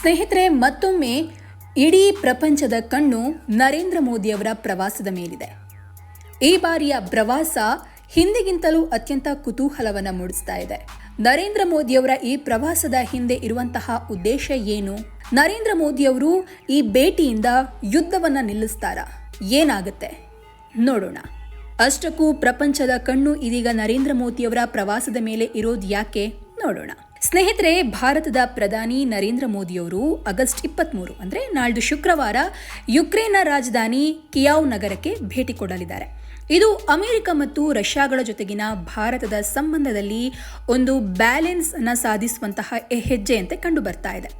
ಸ್ನೇಹಿತರೆ, ಮತ್ತೊಮ್ಮೆ ಇಡೀ ಪ್ರಪಂಚದ ಕಣ್ಣು ನರೇಂದ್ರ ಮೋದಿಯವರ ಪ್ರವಾಸದ ಮೇಲಿದೆ. ಈ ಬಾರಿಯ ಪ್ರವಾಸ ಹಿಂದಿಗಿಂತಲೂ ಅತ್ಯಂತ ಕುತೂಹಲವನ್ನು ಮೂಡಿಸ್ತಾ ಇದೆ. ನರೇಂದ್ರ ಮೋದಿಯವರ ಈ ಪ್ರವಾಸದ ಹಿಂದೆ ಇರುವಂತಹ ಉದ್ದೇಶ ಏನು? ನರೇಂದ್ರ ಮೋದಿಯವರು ಈ ಭೇಟಿಯಿಂದ ಯುದ್ಧವನ್ನ ನಿಲ್ಲಿಸ್ತಾರ? ಏನಾಗುತ್ತೆ? ನೋಡೋಣ. ಅಷ್ಟಕ್ಕೂ ಪ್ರಪಂಚದ ಕಣ್ಣು ಇದೀಗ ನರೇಂದ್ರ ಮೋದಿಯವರ ಪ್ರವಾಸದ ಮೇಲೆ ಇರೋದು ಯಾಕೆ? ನೋಡೋಣ. ಸ್ನೇಹಿತರೆ, ಭಾರತದ ಪ್ರಧಾನಿ ನರೇಂದ್ರ ಮೋದಿಯವರು ಆಗಸ್ಟ್ ಇಪ್ಪತ್ತ್ಮೂರು ಅಂದರೆ ನಾಳ್ದು ಶುಕ್ರವಾರ ಯುಕ್ರೇನ್ನ ರಾಜಧಾನಿ ಕಿಯಾವ್ ನಗರಕ್ಕೆ ಭೇಟಿ ಕೊಡಲಿದ್ದಾರೆ. ಇದು ಅಮೆರಿಕ ಮತ್ತು ರಷ್ಯಾಗಳ ಜೊತೆಗಿನ ಭಾರತದ ಸಂಬಂಧದಲ್ಲಿ ಒಂದು ಬ್ಯಾಲೆನ್ಸ್ನ ಸಾಧಿಸುವಂತಹ ಹೆಜ್ಜೆಯಂತೆ ಕಂಡು ಬರ್ತಾ ಇದೆ.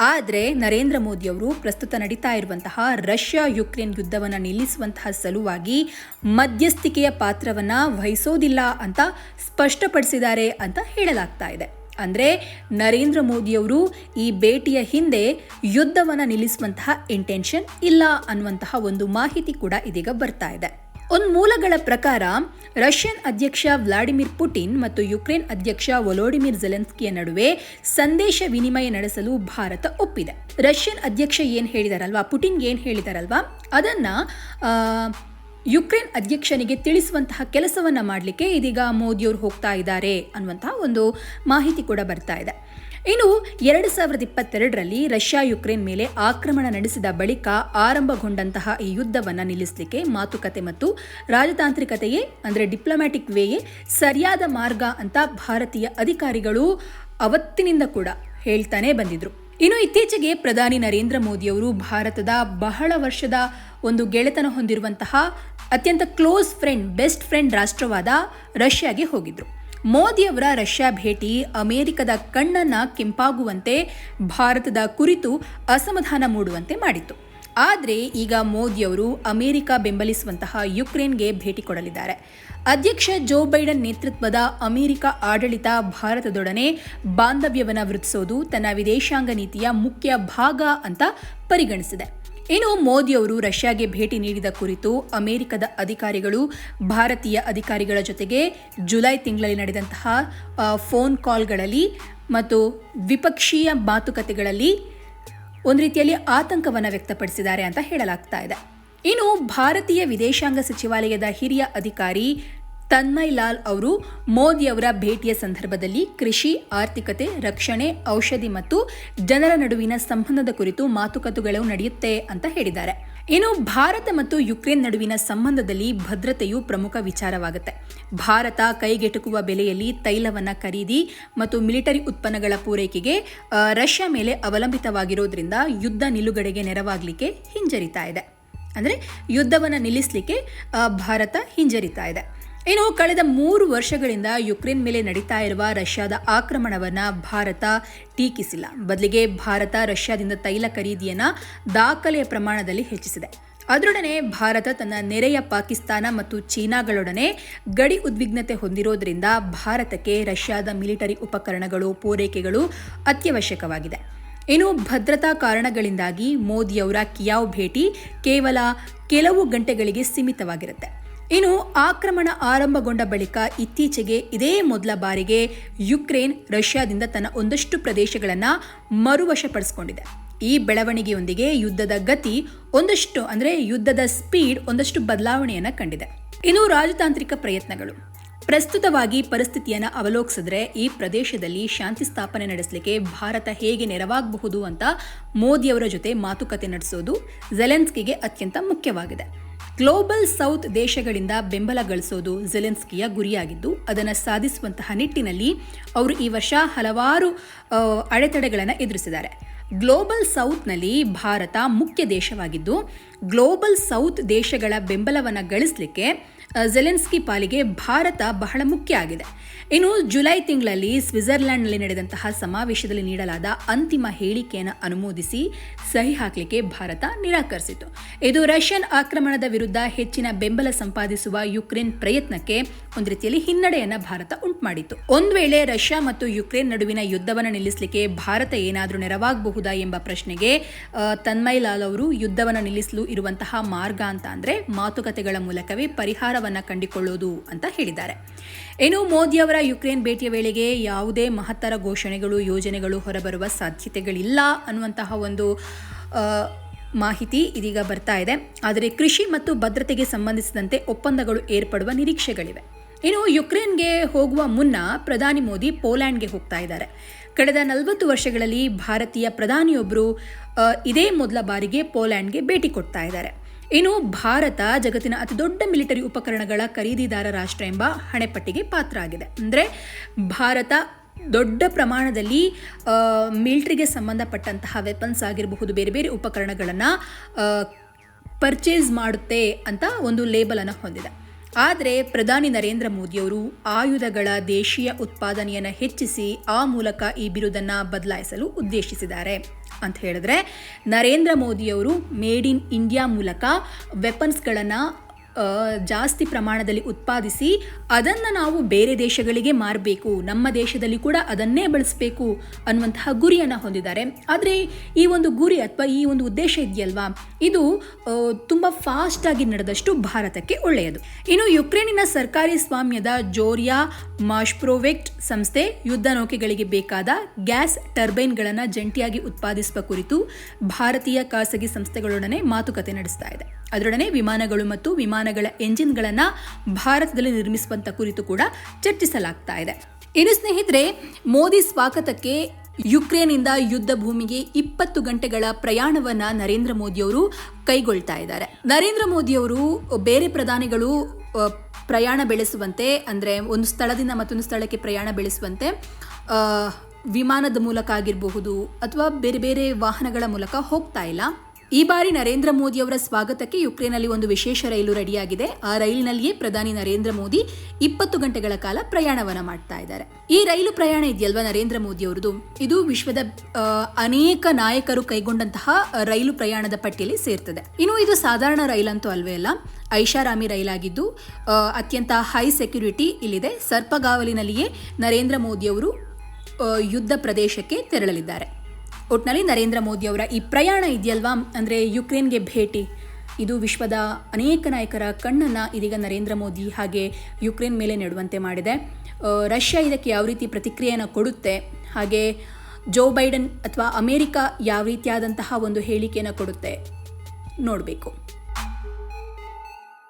ಆದರೆ, ನರೇಂದ್ರ ಮೋದಿಯವರು ಪ್ರಸ್ತುತ ನಡೀತಾ ಇರುವಂತಹ ರಷ್ಯಾ ಯುಕ್ರೇನ್ ಯುದ್ಧವನ್ನು ನಿಲ್ಲಿಸುವಂತಹ ಸಲುವಾಗಿ ಮಧ್ಯಸ್ಥಿಕೆಯ ಪಾತ್ರವನ್ನು ವಹಿಸೋದಿಲ್ಲ ಅಂತ ಸ್ಪಷ್ಟಪಡಿಸಿದ್ದಾರೆ ಅಂತ ಹೇಳಲಾಗ್ತಾ ಇದೆ. ಅಂದರೆ ನರೇಂದ್ರ ಮೋದಿಯವರು ಈ ಭೇಟಿಯ ಹಿಂದೆ ಯುದ್ಧವನ್ನು ನಿಲ್ಲಿಸುವಂತಹ ಇಂಟೆನ್ಷನ್ ಇಲ್ಲ ಅನ್ನುವಂತಹ ಒಂದು ಮಾಹಿತಿ ಕೂಡ ಇದೀಗ ಬರ್ತಾ ಇದೆ. ಒಂದು ಮೂಲಗಳ ಪ್ರಕಾರ ರಷ್ಯನ್ ಅಧ್ಯಕ್ಷ ವ್ಲಾಡಿಮಿರ್ ಪುಟಿನ್ ಮತ್ತು ಯುಕ್ರೇನ್ ಅಧ್ಯಕ್ಷ ವೊಲೋಡಿಮಿರ್ ಜೆಲೆನ್ಸ್ಕಿಯ ನಡುವೆ ಸಂದೇಶ ವಿನಿಮಯ ನಡೆಸಲು ಭಾರತ ಒಪ್ಪಿದೆ. ರಷ್ಯನ್ ಅಧ್ಯಕ್ಷ ಏನು ಹೇಳಿದಾರಲ್ವಾ? ಪುಟಿನ್ ಏನು ಹೇಳಿದಾರಲ್ವಾ? ಅದನ್ನ ಯುಕ್ರೇನ್ ಅಧ್ಯಕ್ಷನಿಗೆ ತಿಳಿಸುವಂತಹ ಕೆಲಸವನ್ನ ಮಾಡಲಿಕ್ಕೆ ಇದೀಗ ಮೋದಿಯವರು ಹೋಗ್ತಾ ಇದ್ದಾರೆ ಅನ್ನುವಂತಹ ಒಂದು ಮಾಹಿತಿ ಕೂಡ ಬರ್ತಾ ಇದೆ. ಇನ್ನು ಎರಡು ಸಾವಿರದ ಇಪ್ಪತ್ತೆರಡರಲ್ಲಿ ರಷ್ಯಾ ಯುಕ್ರೇನ್ ಮೇಲೆ ಆಕ್ರಮಣ ನಡೆಸಿದ ಬಳಿಕ ಆರಂಭಗೊಂಡಂತಹ ಈ ಯುದ್ಧವನ್ನು ನಿಲ್ಲಿಸಲಿಕ್ಕೆ ಮಾತುಕತೆ ಮತ್ತು ರಾಜತಾಂತ್ರಿಕತೆಯೇ, ಅಂದರೆ ಡಿಪ್ಲೊಮ್ಯಾಟಿಕ್ ವೇಯೇ ಸರಿಯಾದ ಮಾರ್ಗ ಅಂತ ಭಾರತೀಯ ಅಧಿಕಾರಿಗಳು ಅವತ್ತಿನಿಂದ ಕೂಡ ಹೇಳ್ತಾನೆ ಬಂದಿದ್ರು. ಇನ್ನು ಇತ್ತೀಚೆಗೆ ಪ್ರಧಾನಿ ನರೇಂದ್ರ ಮೋದಿಯವರು ಭಾರತದ ಬಹಳ ವರ್ಷದ ಒಂದು ಗೆಳೆತನ ಹೊಂದಿರುವಂತಹ ಅತ್ಯಂತ ಕ್ಲೋಸ್ ಫ್ರೆಂಡ್, ಬೆಸ್ಟ್ ಫ್ರೆಂಡ್ ರಾಷ್ಟ್ರವಾದ ರಷ್ಯಾಗೆ ಹೋಗಿದ್ರು. ಮೋದಿಯವರ ರಷ್ಯಾ ಭೇಟಿ ಅಮೆರಿಕದ ಕಣ್ಣನ್ನ ಕೆಂಪಾಗುವಂತೆ, ಭಾರತದ ಕುರಿತು ಅಸಮಾಧಾನ ಮೂಡುವಂತೆ ಮಾಡಿತು ಆದರೆ ಈಗ ಮೋದಿಯವರು ಅಮೆರಿಕ ಬೆಂಬಲಿಸುವಂತಹ ಯುಕ್ರೇನ್ಗೆ ಭೇಟಿ ಕೊಡಲಿದ್ದಾರೆ. ಅಧ್ಯಕ್ಷ ಜೋ ಬೈಡನ್ ನೇತೃತ್ವದ ಅಮೆರಿಕ ಆಡಳಿತ ಭಾರತದೊಡನೆ ಬಾಂಧವ್ಯವನ್ನು ವೃದ್ಧಿಸೋದು ತನ್ನ ವಿದೇಶಾಂಗ ನೀತಿಯ ಮುಖ್ಯ ಭಾಗ ಅಂತ ಪರಿಗಣಿಸಿದೆ. ಇನ್ನು ಮೋದಿಯವರು ರಷ್ಯಾಗೆ ಭೇಟಿ ನೀಡಿದ ಕುರಿತು ಅಮೆರಿಕದ ಅಧಿಕಾರಿಗಳು, ಭಾರತೀಯ ಅಧಿಕಾರಿಗಳ ಜೊತೆಗೆ ಜುಲೈ ತಿಂಗಳಲ್ಲಿ ನಡೆದಂತಹ ಫೋನ್ ಕಾಲ್ಗಳಲ್ಲಿ ಮತ್ತು ದ್ವಿಪಕ್ಷೀಯ ಮಾತುಕತೆಗಳಲ್ಲಿ ಒಂದು ರೀತಿಯಲ್ಲಿ ಆತಂಕವನ್ನು ವ್ಯಕ್ತಪಡಿಸಿದ್ದಾರೆ ಅಂತ ಹೇಳಲಾಗ್ತಾ ಇದೆ. ಇನ್ನು ಭಾರತೀಯ ವಿದೇಶಾಂಗ ಸಚಿವಾಲಯದ ಹಿರಿಯ ಅಧಿಕಾರಿ ತನ್ಮಯ್ ಲಾಲ್ ಅವರು ಮೋದಿ ಅವರ ಭೇಟಿಯ ಸಂದರ್ಭದಲ್ಲಿ ಕೃಷಿ, ಆರ್ಥಿಕತೆ, ರಕ್ಷಣೆ, ಔಷಧಿ ಮತ್ತು ಜನರ ನಡುವಿನ ಸಂಬಂಧದ ಕುರಿತು ಮಾತುಕತೆಗಳು ನಡೆಯುತ್ತೆ ಅಂತ ಹೇಳಿದ್ದಾರೆ. ಇನ್ನು ಭಾರತ ಮತ್ತು ಯುಕ್ರೇನ್ ನಡುವಿನ ಸಂಬಂಧದಲ್ಲಿ ಭದ್ರತೆಯು ಪ್ರಮುಖ ವಿಚಾರವಾಗುತ್ತೆ. ಭಾರತ ಕೈಗೆಟುಕುವ ಬೆಲೆಯಲ್ಲಿ ತೈಲವನ್ನ ಖರೀದಿ ಮತ್ತು ಮಿಲಿಟರಿ ಉತ್ಪನ್ನಗಳ ಪೂರೈಕೆಗೆ ರಷ್ಯಾ ಮೇಲೆ ಅವಲಂಬಿತವಾಗಿರೋದ್ರಿಂದ ಯುದ್ಧ ನಿಲುಗಡೆಗೆ ನೆರವಾಗಲಿಕ್ಕೆ ಹಿಂಜರಿತಾ ಇದೆ. ಅಂದರೆ ಯುದ್ಧವನ್ನು ನಿಲ್ಲಿಸಲಿಕ್ಕೆ ಭಾರತ ಹಿಂಜರಿತಾ ಇದೆ. ಇನ್ನು ಕಳೆದ ಮೂರು ವರ್ಷಗಳಿಂದ ಯುಕ್ರೇನ್ ಮೇಲೆ ನಡೀತಾ ಇರುವ ರಷ್ಯಾದ ಆಕ್ರಮಣವನ್ನು ಭಾರತ ಟೀಕಿಸಿಲ್ಲ. ಬದಲಿಗೆ ಭಾರತ ರಷ್ಯಾದಿಂದ ತೈಲ ಖರೀದಿಯನ್ನು ದಾಖಲೆಯ ಪ್ರಮಾಣದಲ್ಲಿ ಹೆಚ್ಚಿಸಿದೆ. ಅದರೊಡನೆ ಭಾರತ ತನ್ನ ನೆರೆಯ ಪಾಕಿಸ್ತಾನ ಮತ್ತು ಚೀನಾಗಳೊಡನೆ ಗಡಿ ಉದ್ವಿಗ್ನತೆ ಹೊಂದಿರೋದ್ರಿಂದ ಭಾರತಕ್ಕೆ ರಷ್ಯಾದ ಮಿಲಿಟರಿ ಉಪಕರಣಗಳು, ಪೂರೈಕೆಗಳು ಅತ್ಯವಶ್ಯಕವಾಗಿದೆ. ಇನ್ನು ಭದ್ರತಾ ಕಾರಣಗಳಿಂದಾಗಿ ಮೋದಿಯವರ ಕಿಯಾವ್ ಭೇಟಿ ಕೇವಲ ಕೆಲವು ಗಂಟೆಗಳಿಗೆ ಸೀಮಿತವಾಗಿರುತ್ತೆ. ಇನ್ನು ಆಕ್ರಮಣ ಆರಂಭಗೊಂಡ ಬಳಿಕ ಇತ್ತೀಚೆಗೆ ಇದೇ ಮೊದಲ ಬಾರಿಗೆ ಯುಕ್ರೇನ್ ರಷ್ಯಾದಿಂದ ತನ್ನ ಒಂದಷ್ಟು ಪ್ರದೇಶಗಳನ್ನು ಮರುವಶಪಡಿಸಿಕೊಂಡಿದೆ. ಈ ಬೆಳವಣಿಗೆಯೊಂದಿಗೆ ಯುದ್ಧದ ಗತಿ ಒಂದಷ್ಟು, ಅಂದರೆ ಯುದ್ಧದ ಸ್ಪೀಡ್ ಒಂದಷ್ಟು ಬದಲಾವಣೆಯನ್ನು ಕಂಡಿದೆ. ಇನ್ನು ರಾಜತಾಂತ್ರಿಕ ಪ್ರಯತ್ನಗಳು. ಪ್ರಸ್ತುತವಾಗಿ ಪರಿಸ್ಥಿತಿಯನ್ನು ಅವಲೋಕಿಸಿದ್ರೆ ಈ ಪ್ರದೇಶದಲ್ಲಿ ಶಾಂತಿ ಸ್ಥಾಪನೆ ನಡೆಸಲಿಕ್ಕೆ ಭಾರತ ಹೇಗೆ ನೆರವಾಗಬಹುದು ಅಂತ ಮೋದಿಯವರ ಜೊತೆ ಮಾತುಕತೆ ನಡೆಸೋದು ಜೆಲೆನ್ಸ್ಕಿಗೆ ಅತ್ಯಂತ ಮುಖ್ಯವಾಗಿದೆ. ಗ್ಲೋಬಲ್ ಸೌತ್ ದೇಶಗಳಿಂದ ಬೆಂಬಲ ಗಳಿಸೋದು ಜೆಲೆನ್ಸ್ಕಿಯ ಗುರಿಯಾಗಿದ್ದು, ಅದನ್ನು ಸಾಧಿಸುವಂತಹ ನಿಟ್ಟಿನಲ್ಲಿ ಅವರು ಈ ವರ್ಷ ಹಲವಾರು ಅಡೆತಡೆಗಳನ್ನು ಎದುರಿಸಿದ್ದಾರೆ. ಗ್ಲೋಬಲ್ ಸೌತ್ನಲ್ಲಿ ಭಾರತ ಮುಖ್ಯ ದೇಶವಾಗಿದ್ದು, ಗ್ಲೋಬಲ್ ಸೌತ್ ದೇಶಗಳ ಬೆಂಬಲವನ್ನು ಗಳಿಸಲಿಕ್ಕೆ ಜೆಲೆನ್ಸ್ಕಿ ಪಾಲಿಗೆ ಭಾರತ ಬಹಳ ಮುಖ್ಯ ಆಗಿದೆ. ಇನ್ನು ಜುಲೈ ತಿಂಗಳಲ್ಲಿ ಸ್ವಿಟ್ಜರ್ಲೆಂಡ್ನಲ್ಲಿ ನಡೆದಂತಹ ಸಮಾವೇಶದಲ್ಲಿ ನೀಡಲಾದ ಅಂತಿಮ ಹೇಳಿಕೆಯನ್ನು ಅನುಮೋದಿಸಿ ಸಹಿ ಹಾಕಲಿಕ್ಕೆ ಭಾರತ ನಿರಾಕರಿಸಿತು ಇದು ರಷ್ಯನ್ ಆಕ್ರಮಣದ ವಿರುದ್ಧ ಹೆಚ್ಚಿನ ಬೆಂಬಲ ಸಂಪಾದಿಸುವ ಯುಕ್ರೇನ್ ಪ್ರಯತ್ನಕ್ಕೆ ಒಂದು ರೀತಿಯಲ್ಲಿ ಹಿನ್ನಡೆಯನ್ನ ಭಾರತ ಉಂಟುಮಾಡಿತು ಒಂದು ವೇಳೆ ರಷ್ಯಾ ಮತ್ತು ಯುಕ್ರೇನ್ ನಡುವಿನ ಯುದ್ಧವನ್ನು ನಿಲ್ಲಿಸಲಿಕ್ಕೆ ಭಾರತ ಏನಾದರೂ ನೆರವಾಗಬಹುದಾ ಎಂಬ ಪ್ರಶ್ನೆಗೆ ತನ್ಮಯ್ ಲಾಲ್ ಅವರು ಯುದ್ಧವನ್ನು ನಿಲ್ಲಿಸಲು ಇರುವಂತಹ ಮಾರ್ಗ ಅಂತ ಅಂದ್ರೆ ಮಾತುಕತೆಗಳ ಮೂಲಕವೇ ಪರಿಹಾರ ಸ್ಥಳವನ್ನು ಕಂಡುಕೊಳ್ಳೋದು ಅಂತ ಹೇಳಿದ್ದಾರೆ. ಇನ್ನು ಮೋದಿಯವರ ಯುಕ್ರೇನ್ ಭೇಟಿಯ ವೇಳೆಗೆ ಯಾವುದೇ ಮಹತ್ತರ ಘೋಷಣೆಗಳು, ಯೋಜನೆಗಳು ಹೊರಬರುವ ಸಾಧ್ಯತೆಗಳಿಲ್ಲ ಅನ್ನುವಂತಹ ಒಂದು ಮಾಹಿತಿ ಇದೀಗ ಬರ್ತಾ ಇದೆ. ಆದರೆ ಕೃಷಿ ಮತ್ತು ಭದ್ರತೆಗೆ ಸಂಬಂಧಿಸಿದಂತೆ ಒಪ್ಪಂದಗಳು ಏರ್ಪಡುವ ನಿರೀಕ್ಷೆಗಳಿವೆ. ಇನ್ನು ಯುಕ್ರೇನ್ಗೆ ಹೋಗುವ ಮುನ್ನ ಪ್ರಧಾನಿ ಮೋದಿ ಪೋಲ್ಯಾಂಡ್ಗೆ ಹೋಗ್ತಾ ಇದ್ದಾರೆ. ಕಳೆದ ನಲವತ್ತು ವರ್ಷಗಳಲ್ಲಿ ಭಾರತೀಯ ಪ್ರಧಾನಿಯೊಬ್ಬರು ಇದೇ ಮೊದಲ ಬಾರಿಗೆ ಪೋಲ್ಯಾಂಡ್ಗೆ ಭೇಟಿ ಕೊಡ್ತಾ ಇದ್ದಾರೆ. ಇನ್ನು ಭಾರತ ಜಗತ್ತಿನ ಅತಿದೊಡ್ಡ ಮಿಲಿಟರಿ ಉಪಕರಣಗಳ ಖರೀದಿದಾರ ರಾಷ್ಟ್ರ ಎಂಬ ಹಣೆಪಟ್ಟಿಗೆ ಪಾತ್ರ ಆಗಿದೆ ಅಂದರೆ ಭಾರತ ದೊಡ್ಡ ಪ್ರಮಾಣದಲ್ಲಿ ಮಿಲಿಟರಿಗೆ ಸಂಬಂಧಪಟ್ಟಂತಹ ವೆಪನ್ಸ್ ಆಗಿರಬಹುದು, ಬೇರೆ ಬೇರೆ ಉಪಕರಣಗಳನ್ನು ಪರ್ಚೇಸ್ ಮಾಡುತ್ತೆ ಅಂತ ಒಂದು ಲೇಬಲನ್ನು ಹೊಂದಿದೆ. ಆದರೆ ಪ್ರಧಾನಿ ನರೇಂದ್ರ ಮೋದಿಯವರು ಆಯುಧಗಳ ದೇಶೀಯ ಉತ್ಪಾದನೆಯನ್ನು ಹೆಚ್ಚಿಸಿ ಆ ಮೂಲಕ ಈ ಬಿರುದನ್ನು ಬದಲಾಯಿಸಲು ಉದ್ದೇಶಿಸಿದ್ದಾರೆ. ಅಂತ ಹೇಳಿದ್ರೆ ನರೇಂದ್ರ ಮೋದಿಯವರು ಮೇಡ್ ಇನ್ ಇಂಡಿಯಾ ಮೂಲಕ ವೆಪನ್ಸ್ಗಳನ್ನು ಜಾಸ್ತಿ ಪ್ರಮಾಣದಲ್ಲಿ ಉತ್ಪಾದಿಸಿ ಅದನ್ನು ನಾವು ಬೇರೆ ದೇಶಗಳಿಗೆ ಮಾರಬೇಕು. ನಮ್ಮ ದೇಶದಲ್ಲಿ ಕೂಡ ಅದನ್ನೇ ಬಳಸಬೇಕು ಅನ್ನುವಂತಹ ಗುರಿಯನ್ನು ಹೊಂದಿದ್ದಾರೆ. ಆದರೆ ಈ ಒಂದು ಗುರಿ ಅಥವಾ ಈ ಒಂದು ಉದ್ದೇಶ ಇದೆಯಲ್ವಾ? ಇದು ತುಂಬಾ ಫಾಸ್ಟಾಗಿ ನಡೆದಷ್ಟು ಭಾರತಕ್ಕೆ ಒಳ್ಳೆಯದು. ಇನ್ನು ಯುಕ್ರೇನಿನ ಸರ್ಕಾರಿ ಸ್ವಾಮ್ಯದ ಜೋರಿಯಾ ಮಾಶ್ಪ್ರೋವೆಕ್ಟ್ ಸಂಸ್ಥೆ ಯುದ್ಧ ನೌಕೆಗಳಿಗೆ ಬೇಕಾದ ಗ್ಯಾಸ್ ಟರ್ಬೈನ್ಗಳನ್ನು ಜಂಟಿಯಾಗಿ ಉತ್ಪಾದಿಸುವ ಕುರಿತು ಭಾರತೀಯ ಖಾಸಗಿ ಸಂಸ್ಥೆಗಳೊಡನೆ ಮಾತುಕತೆ ನಡೆಸ್ತಾ ಇದೆ. ಅದರೊಡನೆ ವಿಮಾನಗಳು ಮತ್ತು ವಿಮಾನಗಳ ಎಂಜಿನ್ಗಳನ್ನು ಭಾರತದಲ್ಲಿ ನಿರ್ಮಿಸುವಂತ ಕುರಿತು ಕೂಡ ಚರ್ಚಿಸಲಾಗ್ತಾ ಇದೆ. ಇನ್ನು ಸ್ನೇಹಿತರೆ, ಮೋದಿ ಸ್ವಾಗತಕ್ಕೆ ಯುಕ್ರೇನಿಂದ ಯುದ್ಧ ಭೂಮಿಗೆ ಇಪ್ಪತ್ತು ಗಂಟೆಗಳ ಪ್ರಯಾಣವನ್ನ ನರೇಂದ್ರ ಮೋದಿಯವರು ಕೈಗೊಳ್ತಾ ಇದ್ದಾರೆ. ನರೇಂದ್ರ ಮೋದಿಯವರು ಬೇರೆ ಪ್ರಧಾನಿಗಳು ಪ್ರಯಾಣ ಬೆಳೆಸುವಂತೆ, ಅಂದರೆ ಒಂದು ಸ್ಥಳದಿಂದ ಮತ್ತೊಂದು ಸ್ಥಳಕ್ಕೆ ಪ್ರಯಾಣ ಬೆಳೆಸುವಂತೆ ವಿಮಾನದ ಮೂಲಕ ಆಗಿರಬಹುದು ಅಥವಾ ಬೇರೆ ಬೇರೆ ವಾಹನಗಳ ಮೂಲಕ ಹೋಗ್ತಾ ಇಲ್ಲ. ಈ ಬಾರಿ ನರೇಂದ್ರ ಮೋದಿ ಅವರ ಸ್ವಾಗತಕ್ಕೆ ಯುಕ್ರೇನ್ನಲ್ಲಿ ಒಂದು ವಿಶೇಷ ರೈಲು ರೆಡಿಯಾಗಿದೆ. ಆ ರೈಲಿನಲ್ಲಿಯೇ ಪ್ರಧಾನಿ ನರೇಂದ್ರ ಮೋದಿ ಇಪ್ಪತ್ತು ಗಂಟೆಗಳ ಕಾಲ ಪ್ರಯಾಣವನ್ನ ಮಾಡ್ತಾ ಇದ್ದಾರೆ. ಈ ರೈಲು ಪ್ರಯಾಣ ಇದೆಯಲ್ವಾ ನರೇಂದ್ರ ಮೋದಿ ಅವರದು ಇದು ವಿಶ್ವದ ಅನೇಕ ನಾಯಕರು ಕೈಗೊಂಡಂತಹ ರೈಲು ಪ್ರಯಾಣದ ಪಟ್ಟಿಯಲ್ಲಿ ಸೇರ್ತದೆ. ಇನ್ನು ಇದು ಸಾಧಾರಣ ರೈಲಂತೂ ಅಲ್ವೇ ಅಲ್ಲ. ಐಷಾರಾಮಿ ರೈಲಾಗಿದ್ದು ಅತ್ಯಂತ ಹೈ ಸೆಕ್ಯುರಿಟಿ ಇಲ್ಲಿದೆ. ಸರ್ಪಗಾವಲಿನಲ್ಲಿಯೇ ನರೇಂದ್ರ ಮೋದಿಯವರು ಅವರು ಯುದ್ಧ ಪ್ರದೇಶಕ್ಕೆ ತೆರಳಲಿದ್ದಾರೆ. ಒಟ್ನಲ್ಲಿ ನರೇಂದ್ರ ಮೋದಿ ಅವರ ಈ ಪ್ರಯಾಣ ಇದೆಯಲ್ವಾ? ಅಂದರೆ ಯುಕ್ರೇನ್ಗೆ ಭೇಟಿ. ಇದು ವಿಶ್ವದ ಅನೇಕ ನಾಯಕರ ಕಣ್ಣನ್ನು ಇದೀಗ ನರೇಂದ್ರ ಮೋದಿ ಹಾಗೆ ಯುಕ್ರೇನ್ ಮೇಲೆ ನೆಡುವಂತೆ ಮಾಡಿದೆ. ರಷ್ಯಾ ಇದಕ್ಕೆ ಯಾವ ರೀತಿ ಪ್ರತಿಕ್ರಿಯೆಯನ್ನು ಕೊಡುತ್ತೆ? ಹಾಗೆ ಜೋ ಬೈಡನ್ ಅಥವಾ ಅಮೇರಿಕಾ ಯಾವ ರೀತಿಯಾದಂತಹ ಒಂದು ಹೇಳಿಕೆಯನ್ನು ಕೊಡುತ್ತೆ? ನೋಡಬೇಕು.